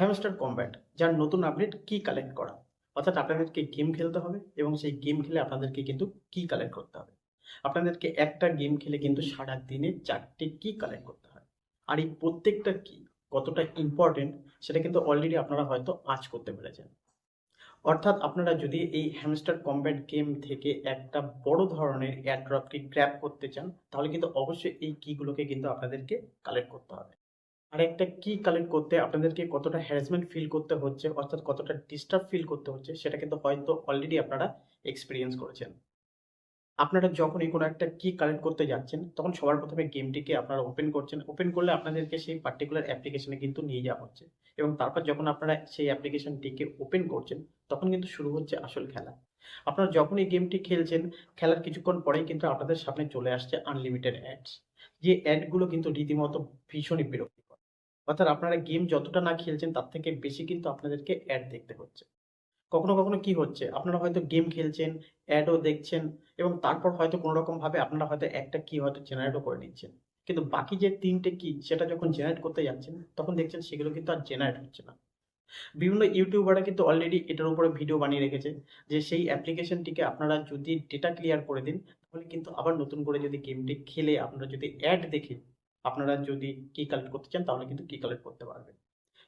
Hamster combat, যার নতুন update কি কালেক্ট করা। অর্থাৎ আপনাদেরকে গেম খেলতে হবে এবং সেই গেম খেলে আপনাদেরকে কিন্তু কি কালেক্ট করতে হবে। আপনাদেরকে একটা গেম খেলে কিন্তু সারা দিনে চারটে কি কালেক্ট করতে হয়। আর এই প্রত্যেকটা কি কতটা ইম্পর্টেন্ট সেটা কিন্তু অলরেডি আপনারা হয়তো আজ করতে পেরেছেন। অর্থাৎ আপনারা যদি এই হ্যামস্টার কম্ব্যাট গেম থেকে একটা বড় ধরনের অ্যাড্রপকে গ্র্যাব করতে চান, তাহলে কিন্তু অবশ্যই এই কিগুলোকে কিন্তু আপনাদেরকে কালেক্ট করতে হবে। আর একটা কি কালেক্ট করতে আপনাদেরকে কতটা হ্যারাসমেন্ট ফিল করতে হচ্ছে, অর্থাৎ কতটা ডিস্টার্ব ফিল করতে হচ্ছে, সেটা কিন্তু হয়তো অলরেডি আপনারা এক্সপিরিয়েন্স করেছেন। আপনারা যখনই কোনো একটা কি কালেক্ট করতে যাচ্ছেন, তখন সবার প্রথমে গেমটিকে আপনারা ওপেন করছেন। ওপেন করলে আপনাদেরকে সেই পার্টিকুলার অ্যাপ্লিকেশনে কিন্তু নিয়ে যাওয়া হচ্ছে। এবং তারপর যখন আপনারা সেই অ্যাপ্লিকেশনটিকে ওপেন করছেন, তখন কিন্তু শুরু হচ্ছে আসল খেলা। আপনারা যখন এই গেমটি খেলছেন, খেলার কিছুক্ষণ পরেই কিন্তু আপনাদের সামনে চলে আসছে আনলিমিটেড অ্যাডস যে অ্যাডগুলো কিন্তু রীতিমতো ভীষণই বিরক্তিকর। অর্থাৎ আপনারা গেম যতটা না খেলছেন, তার থেকে বেশি কিন্তু আপনাদেরকে অ্যাড দেখতে হচ্ছে। কখনো কখনো কি হচ্ছে? আপনারা হয়তো গেম খেলছেন অ্যাডও দেখছেন এবং তারপর হয়তো কোনো রকম ভাবে আপনারা হয়তো একটা কি হয়তো জেনারেটও করে নিচ্ছেন। কিন্তু বাকি যে তিনটে কি সেটা যখন জেনারেট করতে যাচ্ছেন, তখন দেখছেন সেগুলো কিন্তু আর জেনারেট হচ্ছে না। বিভিন্ন ইউটিউবাররা কিন্তু অলরেডি এটার উপরে ভিডিও বানিয়ে রেখেছে যে সেই অ্যাপ্লিকেশনটিকে আপনারা যদি ডেটা ক্লিয়ার করে দিন, তাহলে কিন্তু আবার নতুন করে যদি গেমটি খেলে, আপনারা যদি অ্যাড দেখে আপনারা যদি কি কালেক্ট করতে চান, তাহলে কিন্তু কি কালেক্ট করতে পারবেন।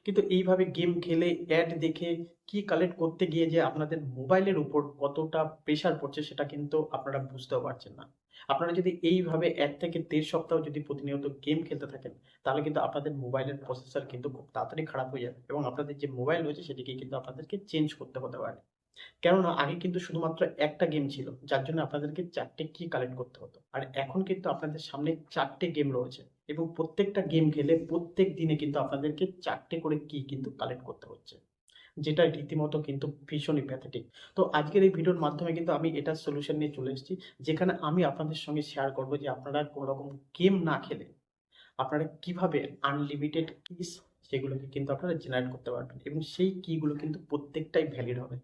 কিন্তু এইভাবে গেম খেলে অ্যাড দেখে কি কালেক্ট করতে গিয়ে যে আপনাদের মোবাইলের উপর কতটা প্রেশার পড়ছে, সেটা কিন্তু আপনারা বুঝতেও পারছেন না। আপনারা যদি এইভাবে এক থেকে দেড় সপ্তাহ যদি প্রতিনিয়ত গেম খেলতে থাকেন, তাহলে কিন্তু আপনাদের মোবাইলের প্রসেসর কিন্তু খুব তাড়াতাড়ি খারাপ হয়ে যাবে এবং আপনাদের যে মোবাইল রয়েছে, সেটিকে কিন্তু আপনাদেরকে চেঞ্জ করতে হতে পারে। কেননা আগে কিন্তু শুধুমাত্র একটা গেম ছিল, যার জন্য আপনাদেরকে চারটে কি কালেক্ট করতে হতো। আর এখন কিন্তু আপনাদের সামনে চারটে গেম রয়েছে এবং প্রত্যেকটা গেম খেলে প্রত্যেক দিনে কিন্তু আপনাদেরকে চারটে করে কি কিন্তু কালেক্ট করতে হচ্ছে, যেটা রীতিমতো কিন্তু ভীষণই প্যাথেটিক তো আজকের এই ভিডিওর মাধ্যমে কিন্তু আমি এটার সলিউশন নিয়ে চলে এসেছি, যেখানে আমি আপনাদের সঙ্গে শেয়ার করব যে আপনারা কোনো রকম গেম না খেলে আপনারা কীভাবে আনলিমিটেড কিস সেগুলোকে কিন্তু আপনারা জেনারেট করতে পারবেন এবং সেই কিগুলো কিন্তু প্রত্যেকটাই ভ্যালিড হবে।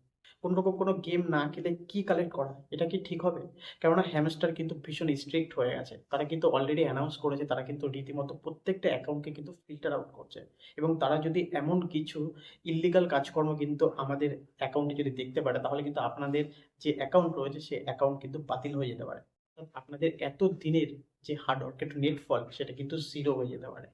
কোনো রকম কোনো গেম না খেলে কি কালেক্ট করা? এটা কি ঠিক হবে? কেননা হ্যামস্টার কিন্তু ভীষণ স্ট্রিক্ট হয়ে গেছে। তারা কিন্তু অলরেডি অ্যানাউন্স করেছে, তারা কিন্তু রীতিমতো প্রত্যেকটা অ্যাকাউন্টকে কিন্তু ফিল্টার আউট করছে। এবং তারা যদি এমন কিছু ইলিগাল কাজকর্ম কিন্তু আমাদের অ্যাকাউন্টে যদি দেখতে পারে, তাহলে কিন্তু আপনাদের যে অ্যাকাউন্ট রয়েছে, সেই অ্যাকাউন্ট কিন্তু বাতিল হয়ে যেতে পারে। আপনাদের এত দিনের যে হার্ড ওয়ার্কের নেট ফল সেটা কিন্তু জিরো হয়ে যেতে পারে।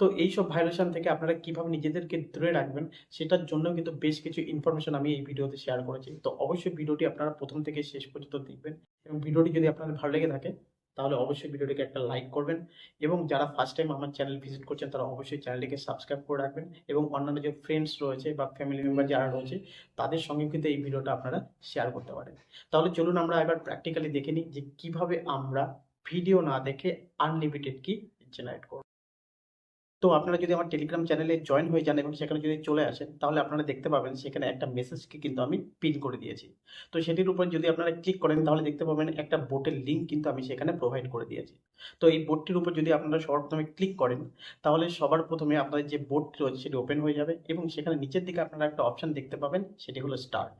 তো এইসব ভাইলেশন থেকে আপনারা কীভাবে নিজেদেরকে দূরে রাখবেন, সেটার জন্য কিন্তু বেশ কিছু ইনফরমেশন আমি এই ভিডিওতে শেয়ার করেছি। তো অবশ্যই ভিডিওটি আপনারা প্রথম থেকে শেষ পর্যন্ত দেখবেন এবং ভিডিওটি যদি আপনাদের ভালো লেগে থাকে, তাহলে অবশ্যই ভিডিওটিকে একটা লাইক করবেন এবং যারা ফার্স্ট টাইম আমার চ্যানেল ভিজিট করছেন, তারা অবশ্যই চ্যানেলটিকে সাবস্ক্রাইব করে রাখবেন এবং অন্যান্য যে ফ্রেন্ডস রয়েছে বা ফ্যামিলি মেম্বার যারা রয়েছে, তাদের সঙ্গে কিন্তু এই ভিডিওটা আপনারা শেয়ার করতে পারেন। তাহলে চলুন আমরা এবার প্র্যাকটিক্যালি দেখে নিই যে কীভাবে আমরা ভিডিও না দেখে আনলিমিটেড কি জেনারেট করব। তো আপনারা যদি আমার টেলিগ্রাম চ্যানেলে জয়েন হয়ে যান এবং সেখানে যদি চলে আসেন, তাহলে আপনারা দেখতে পাবেন সেখানে একটা মেসেজকে কিন্তু আমি পিন করে দিয়েছি। তো সেটির উপর যদি আপনারা ক্লিক করেন, তাহলে দেখতে পাবেন একটা বোটের লিঙ্ক কিন্তু আমি সেখানে প্রোভাইড করে দিয়েছি। তো এই বোটটির উপর যদি আপনারা সবার প্রথমে ক্লিক করেন, তাহলে সবার প্রথমে আপনাদের যে বোটটি রয়েছে সেটি ওপেন হয়ে যাবে এবং সেখানে নিচের দিকে আপনারা একটা অপশন দেখতে পাবেন, সেটি হলো স্টার্ট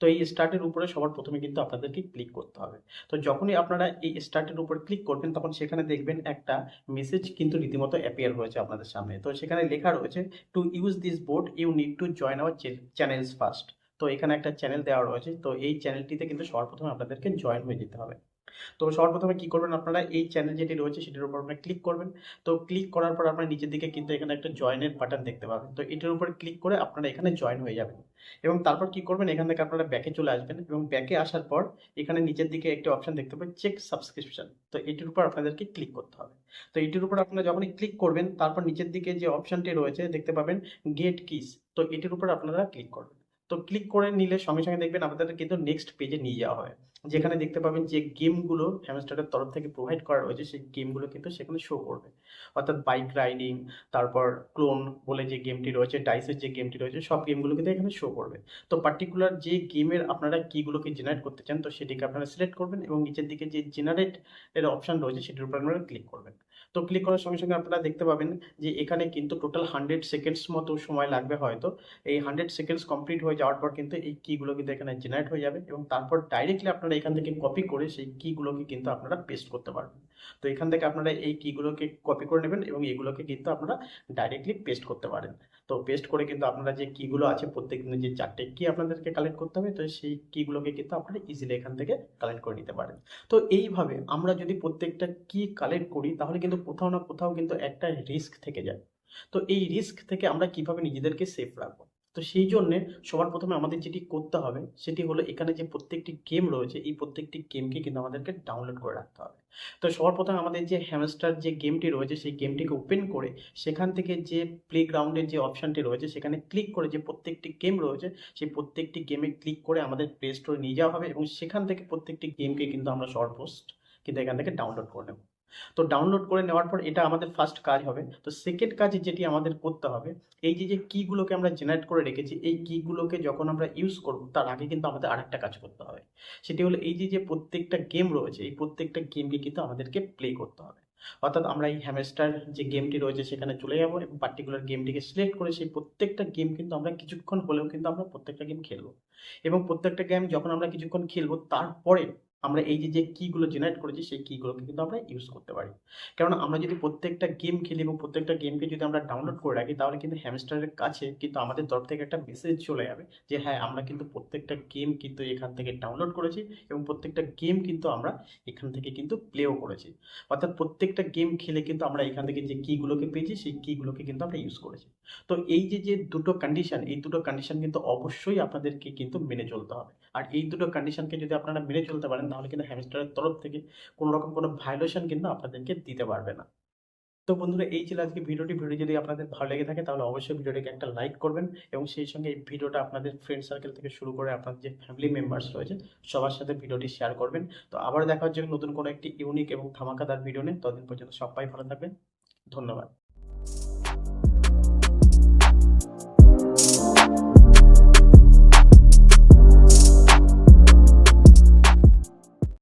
তো এই স্টার্টের উপরে সবার প্রথমে কিন্তু আপনাদেরকে ক্লিক করতে হবে। তো যখনই আপনারা এই স্টার্টের উপর ক্লিক করবেন, তখন সেখানে দেখবেন একটা মেসেজ কিন্তু রীতিমতো অ্যাপিয়ার হয়েছে আপনাদের সামনে। তো সেখানে লেখা রয়েছে to use this board you need to join our channels first তো এখানে একটা চ্যানেল দেওয়া রয়েছে। তো এই চ্যানেলটিতে কিন্তু সবার প্রথমে আপনাদেরকে জয়েন হয়ে যেতে হবে। তো সবার প্রথমে কি করবেন আপনারা? এই চ্যানেল যেটি রয়েছে সেটির উপর আপনারা ক্লিক করবেন। তো ক্লিক করার পর আপনারা নিচের দিকে কিন্তু এখানে একটা জয়েনের বাটন দেখতে পাবেন। তো এটার উপর ক্লিক করে আপনারা এখানে জয়েন হয়ে যাবেন। এবং তারপর কি করবেন? এখান থেকে আপনারা ব্যাকে চলে আসবেন এবং ব্যাকে আসার পর এখানে নিচের দিকে একটি অপশন দেখতে পাবেন চেক সাবস্ক্রিপশন তো এটির উপর আপনাদেরকে ক্লিক করতে হবে। তো এটির উপর আপনারা যখনই ক্লিক করবেন, তারপর নিচের দিকে যে অপশনটি রয়েছে দেখতে পাবেন গেট কিস তো এটির উপর আপনারা ক্লিক করবেন। তো ক্লিক করে নিলে সঙ্গে সঙ্গে দেখবেন আপনাদের কিন্তু নেক্সট পেজে নিয়ে যাওয়া হয় যেখানে দেখতে পাবেন যে গেমগুলো হ্যামস্টারের তরফ থেকে প্রোভাইড করা রয়েছে, সেই গেমগুলো কিন্তু সেখানে শো করবে। অর্থাৎ বাইক রাইডিং তারপর ক্লোন বলে যে গেমটি রয়েছে ডাইসের যে গেমটি রয়েছে, সব গেমগুলো কিন্তু এখানে শো করবে। তো পার্টিকুলার যে গেমের আপনারা কিগুলোকে জেনারেট করতে চান, তো সেটিকে আপনারা সিলেক্ট করবেন এবং নিচের দিকে যে জেনারেট এর অপশন রয়েছে, সেটির উপর আপনারা ক্লিক করবেন। তো ক্লিক করার সঙ্গে সঙ্গে আপনারা দেখতে পাবেন যে এখানে কিন্তু টোটাল হান্ড্রেড সেকেন্ডস মতো সময় লাগবে হয়তো। এই হান্ড্রেড সেকেন্ডস কমপ্লিট হয়ে যাওয়ার পর কিন্তু এই কিগুলো কিন্তু এখানে জেনারেট হয়ে যাবে এবং তারপর ডাইরেক্টলি আপনারা এখান থেকে কপি করে সেই কিগুলোকে কিন্তু আপনারা পেস্ট করতে পারবেন। তো এখান থেকে আপনারা এই কিগুলোকে কপি করে নেবেন এবং এগুলোকে কিন্তু আপনারা ডাইরেক্টলি পেস্ট করতে পারেন। তো পেস্ট করে কিন্তু আপনারা যে কিগুলো আছে প্রত্যেক দিনে যে চারটে কি আপনাদেরকে কালেক্ট করতে হবে, তো সেই কিগুলোকে কিন্তু আপনারা ইজিলি এখান থেকে কালেক্ট করে নিতে পারেন। তো এইভাবে আমরা যদি প্রত্যেকটা কি কালেক্ট করি, তাহলে কিন্তু কোথাও না কোথাও কিন্তু একটা রিস্ক থেকে যায়। তো এই রিস্ক থেকে আমরা কীভাবে নিজেদেরকে সেফ রাখব? তো সেই জন্যে সবার প্রথমে আমাদের যেটি করতে হবে, সেটি হলো এখানে যে প্রত্যেকটি গেম রয়েছে, এই প্রত্যেকটি গেমকে কিন্তু আমাদেরকে ডাউনলোড করে রাখতে হবে। তো সবার প্রথমে আমাদের যে হ্যামস্টার যে গেমটি রয়েছে, সেই গেমটিকে ওপেন করে সেখান থেকে যে প্লে গ্রাউন্ডের যে অপশানটি রয়েছে, সেখানে ক্লিক করে যে প্রত্যেকটি গেম রয়েছে, সেই প্রত্যেকটি গেমে ক্লিক করে আমাদের প্লে স্টোরে নিয়ে যাওয়া হবে এবং সেখান থেকে প্রত্যেকটি গেমকে কিন্তু আমরা শর্ট পোস্ট কিন্তু এখান থেকে ডাউনলোড করে নেব। তো ডাউনলোড করে নেওয়ার পর এটা আমাদের ফার্স্ট কাজ হবে। তো সেকেন্ড কাজ যেটি আমাদের করতে হবে, এই যে যে কীগুলোকে আমরা জেনারেট করে রেখেছি, এই কীগুলোকে যখন আমরা ইউজ করব, তার আগে কিন্তু আমাদের আরেকটা কাজ করতে হবে। সেটি হলো এই যে যে প্রত্যেকটা গেম রয়েছে, এই প্রত্যেকটা গেমকে কিন্তু আমাদেরকে প্লে করতে হবে। অর্থাৎ আমরা এই হ্যামেস্টার যে গেমটি রয়েছে, সেখানে চলে যাব এবং পার্টিকুলার গেমটিকে সিলেক্ট করে সেই প্রত্যেকটা গেম কিন্তু আমরা কিছুক্ষণ হলেও কিন্তু আমরা প্রত্যেকটা গেম খেলব। এবং প্রত্যেকটা গেম যখন আমরা কিছুক্ষণ খেলব, তারপরে আমরা এই যে যে কিগুলো জেনারেট করেছি, সেই কিগুলোকে কিন্তু আমরা ইউজ করতে পারি। কেননা আমরা যদি প্রত্যেকটা গেম খেলি এবং প্রত্যেকটা গেমকে যদি আমরা ডাউনলোড করে রাখি, তাহলে কিন্তু হ্যামস্টারের কাছে কিন্তু আমাদের তরফ থেকে একটা মেসেজ চলে যাবে যে হ্যাঁ আমরা কিন্তু প্রত্যেকটা গেম কিন্তু এখান থেকে ডাউনলোড করেছি এবং প্রত্যেকটা গেম কিন্তু আমরা এখান থেকে কিন্তু প্লেও করেছি। অর্থাৎ প্রত্যেকটা গেম খেলে কিন্তু আমরা এখান থেকে যে কিগুলোকে পেয়েছি, সেই কিগুলোকে কিন্তু আমরা ইউজ করেছি। তো এই যে যে দুটো কন্ডিশন এই দুটো কন্ডিশন কিন্তু অবশ্যই আপনাদেরকে কিন্তু মেনে চলতে হবে। আর এই দুটো কন্ডিশনকে যদি আপনারা মেনে চলতে পারেন তাহলে কিন্তু হ্যামস্টারের তরফ থেকে কোনো রকম কোনো ভায়োলেশন কিন্তু আপনাদেরকে দিতে পারবে না। তো বন্ধুরা, এই ছিল আজকে ভিডিওটি। ভিডিও যদি আপনাদের ভালো লেগে থাকে, তাহলে অবশ্যই ভিডিওটিকে একটা লাইক করবেন এবং সেই সঙ্গে এই ভিডিওটা আপনাদের ফ্রেন্ড সার্কেল থেকে শুরু করে আপনার যে ফ্যামিলি মেম্বার্স রয়েছে, সবার সাথে ভিডিওটি শেয়ার করবেন। তো আবার দেখা হচ্ছে নতুন কোনো একটি ইউনিক এবং ধামাকাদার ভিডিও নিয়ে। ততদিন পর্যন্ত সবাই ভালো থাকবেন। ধন্যবাদ।